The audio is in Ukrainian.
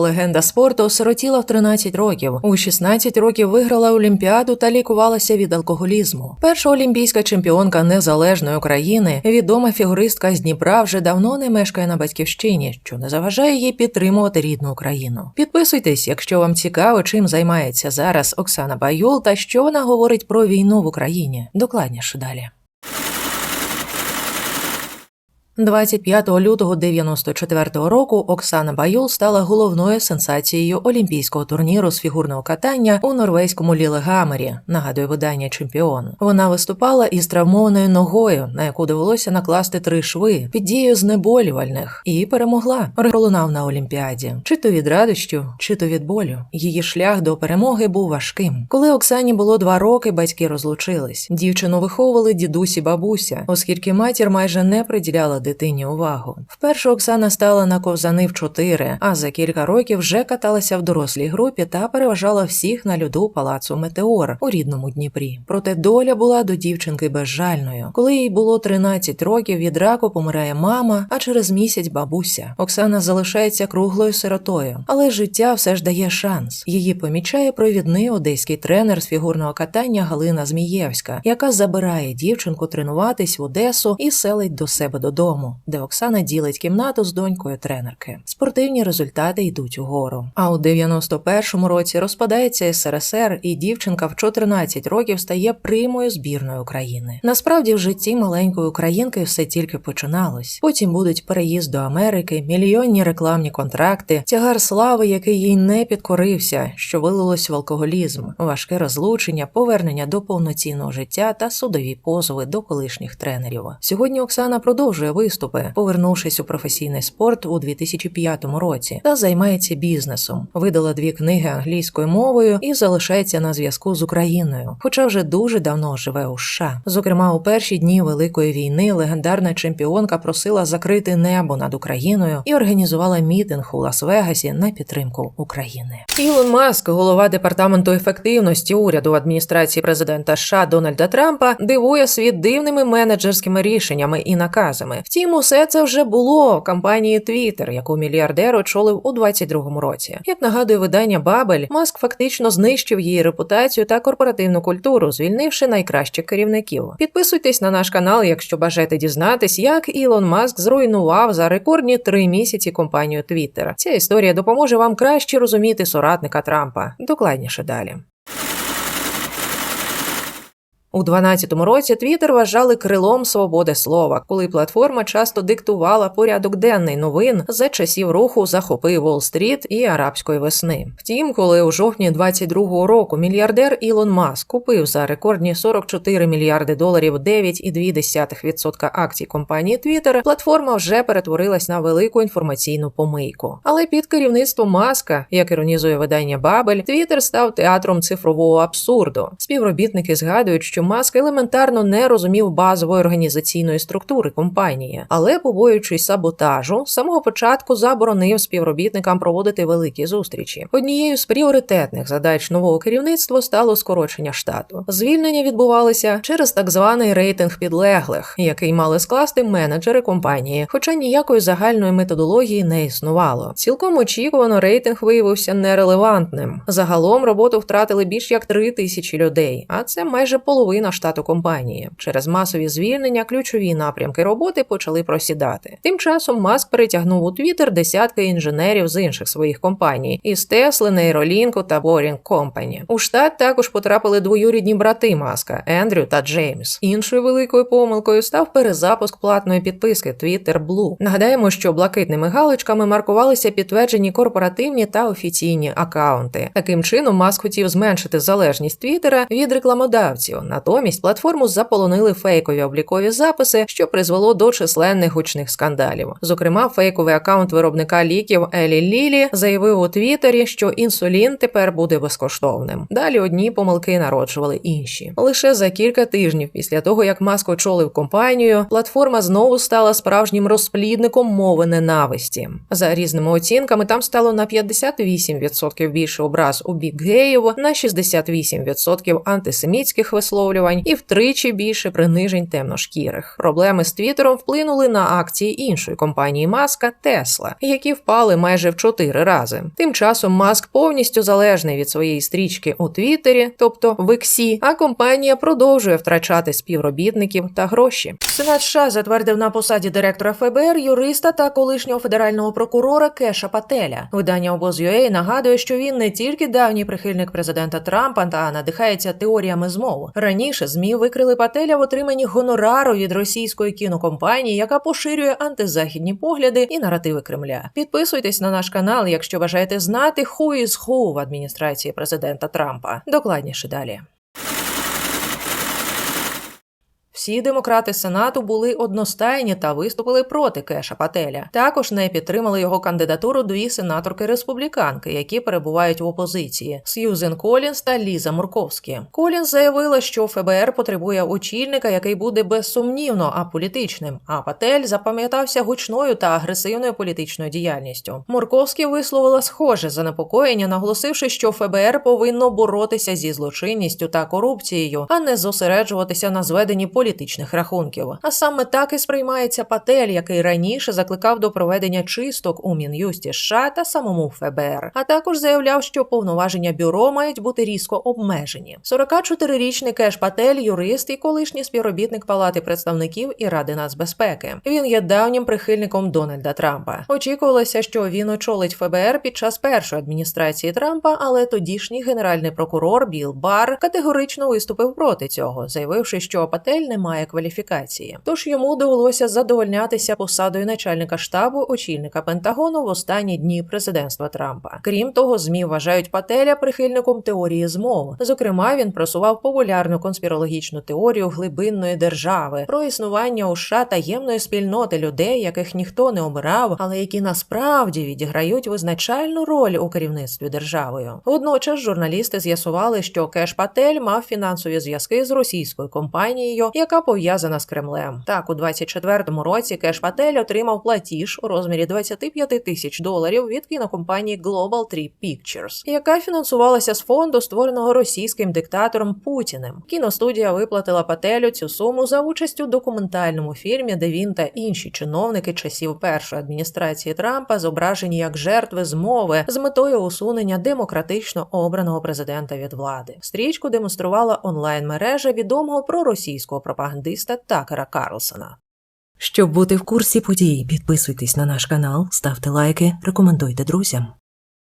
Легенда спорту осиротіла в 13 років. У 16 років виграла Олімпіаду та лікувалася від алкоголізму. Перша олімпійська чемпіонка незалежної України, відома фігуристка з Дніпра, вже давно не мешкає на батьківщині, що не заважає їй підтримувати рідну Україну. Підписуйтесь, якщо вам цікаво, чим займається зараз Оксана Баюл та що вона говорить про війну в Україні. Докладніше далі. 25 лютого 94-го року Оксана Баюл стала головною сенсацією олімпійського турніру з фігурного катання у норвезькому Лілегамері, нагадує видання Чемпіон. Вона виступала із травмованою ногою, на яку довелося накласти три шви під дією знеболювальних, і перемогла. Пролунав на Олімпіаді, чи то від радощів, чи то від болю. Її шлях до перемоги був важким. Коли Оксані було два роки, батьки розлучились. Дівчину виховували дідусі бабуся, оскільки матір майже не приділяла дитині увагу. Вперше Оксана стала на ковзани в чотири, а за кілька років вже каталася в дорослій групі та переважала всіх на льоду палацу Метеор у рідному Дніпрі. Проте доля була до дівчинки безжальною. Коли їй було 13 років, від раку помирає мама, а через місяць бабуся. Оксана залишається круглою сиротою, але життя все ж дає шанс. Її помічає провідний одеський тренер з фігурного катання Галина Змієвська, яка забирає дівчинку тренуватись в Одесу і селить до себе додому де Оксана ділить кімнату з донькою тренерки. Спортивні результати йдуть угору. А у 91-му році розпадається СРСР, і дівчинка в 14 років стає примою збірної України. Насправді в житті маленької українки все тільки починалось. Потім будуть переїзд до Америки, мільйонні рекламні контракти, тягар слави, який їй не підкорився, що вилилось в алкоголізм, важке розлучення, повернення до повноцінного життя та судові позови до колишніх тренерів. Сьогодні Оксана продовжує виступи, повернувшись у професійний спорт у 2005 році, та займається бізнесом. Видала дві книги англійською мовою і залишається на зв'язку з Україною, хоча вже дуже давно живе у США. Зокрема, у перші дні Великої війни легендарна чемпіонка просила закрити небо над Україною і організувала мітинг у Лас-Вегасі на підтримку України. Ілон Маск, голова департаменту ефективності уряду адміністрації президента США Дональда Трампа, дивує світ дивними менеджерськими рішеннями і наказами. Втім, усе це вже було в кампанії Twitter, яку мільярдер очолив у 22-му році. Як нагадує видання Бабель, Маск фактично знищив її репутацію та корпоративну культуру, звільнивши найкращих керівників. Підписуйтесь на наш канал, якщо бажаєте дізнатись, як Ілон Маск зруйнував за рекордні три місяці компанію Twitter. Ця історія допоможе вам краще розуміти соратника Трампа. Докладніше далі. У 12-му році Твіттер вважали крилом свободи слова, коли платформа часто диктувала порядок денний новин за часів руху захопи Уолл-стріт і арабської весни. Втім, коли у жовтні 22-го року мільярдер Ілон Маск купив за рекордні 44 мільярди доларів 9,2% акцій компанії Twitter, платформа вже перетворилась на велику інформаційну помийку. Але під керівництвом Маска, як іронізує видання Бабель, Твіттер став театром цифрового абсурду. Співробітники згадують, що Маск елементарно не розумів базової організаційної структури компанії, але, побоюючись саботажу, з самого початку заборонив співробітникам проводити великі зустрічі. Однією з пріоритетних задач нового керівництва стало скорочення штату. Звільнення відбувалися через так званий рейтинг підлеглих, який мали скласти менеджери компанії, хоча ніякої загальної методології не існувало. Цілком очікувано рейтинг виявився нерелевантним. Загалом роботу втратили більш як три тисячі людей, а це майже половина половина штату компанії. Через масові звільнення ключові напрямки роботи почали просідати. Тим часом Маск перетягнув у Твіттер десятки інженерів з інших своїх компаній із Тесли, Нейролінку та Boring Company. У штат також потрапили двоюрідні брати Маска Ендрю та Джеймс. Іншою великою помилкою став перезапуск платної підписки Twitter Blue. Нагадаємо, що блакитними галочками маркувалися підтверджені корпоративні та офіційні акаунти. Таким чином Маск хотів зменшити залежність Твіттера від рекламодавців. Натомість платформу заполонили фейкові облікові записи, що призвело до численних гучних скандалів. Зокрема, фейковий акаунт виробника ліків Елі Лілі заявив у Твіттері, що інсулін тепер буде безкоштовним. Далі одні помилки народжували інші. Лише за кілька тижнів після того, як Маск очолив компанію, платформа знову стала справжнім розплідником мови ненависті. За різними оцінками там стало на 58% більше образ у бік геїв, на 68% антисемітських висловлень висловлювань і втричі більше принижень темношкірих. Проблеми з Твіттером вплинули на акції іншої компанії Маска Тесла, які впали майже в чотири рази. Тим часом Маск повністю залежний від своєї стрічки у Твіттері, тобто в Іксі, а компанія продовжує втрачати співробітників та гроші. Сенат США затвердив на посаді директора ФБР юриста та колишнього федерального прокурора Кеша Пателя. Видання обоз.ua нагадує, що він не тільки давній прихильник президента Трампа та надихається теоріями змов. Раніше змі викрили Пателя в отриманні гонорару від російської кінокомпанії, яка поширює антизахідні погляди і наративи Кремля. Підписуйтесь на наш канал, якщо бажаєте знати who is who в адміністрації президента Трампа. Докладніше далі. Всі демократи Сенату були одностайні та виступили проти Кеша Пателя. Також не підтримали його кандидатуру дві сенаторки-республіканки, які перебувають в опозиції Сьюзен Колінс та Ліза Мурковські. Колінс заявила, що ФБР потребує очільника, який буде безсумнівно аполітичним. А Патель запам'ятався гучною та агресивною політичною діяльністю. Мурковські висловила схоже занепокоєння, наголосивши, що ФБР повинно боротися зі злочинністю та корупцією, а не зосереджуватися на зведенні політичних рахунків. А саме так і сприймається Патель, який раніше закликав до проведення чисток у Мін'юсті США та самому ФБР, а також заявляв, що повноваження бюро мають бути різко обмежені. 44-річний Кеш Патель, юрист і колишній співробітник Палати представників і Ради нацбезпеки. Він є давнім прихильником Дональда Трампа. Очікувалося, що він очолить ФБР під час першої адміністрації Трампа, але тодішній генеральний прокурор Біл Бар категорично виступив проти цього, заявивши, що Патель не має кваліфікації. Тож йому довелося задовольнятися посадою начальника штабу очільника Пентагону в останні дні президентства Трампа. Крім того, змі вважають Пателя прихильником теорії змов. Зокрема, він просував популярну конспірологічну теорію глибинної держави про існування у США таємної спільноти людей, яких ніхто не обирав, але які насправді відіграють визначальну роль у керівництві державою. Водночас журналісти з'ясували, що Кеш Патель мав фінансові зв'язки з російською компанією, яка пов'язана з Кремлем. Так, у 24-му році Кеш Патель отримав платіж у розмірі 25 тисяч доларів від кінокомпанії Global Tree Pictures, яка фінансувалася з фонду, створеного російським диктатором Путіним. Кіностудія виплатила Пателю цю суму за участь у документальному фільмі, де він та інші чиновники часів першої адміністрації Трампа зображені як жертви змови з метою усунення демократично обраного президента від влади. Стрічку демонструвала онлайн-мережа відомого проросійського пропагандиста Такера Карлсона. Щоб бути в курсі подій, підписуйтесь на наш канал, ставте лайки, рекомендуйте друзям.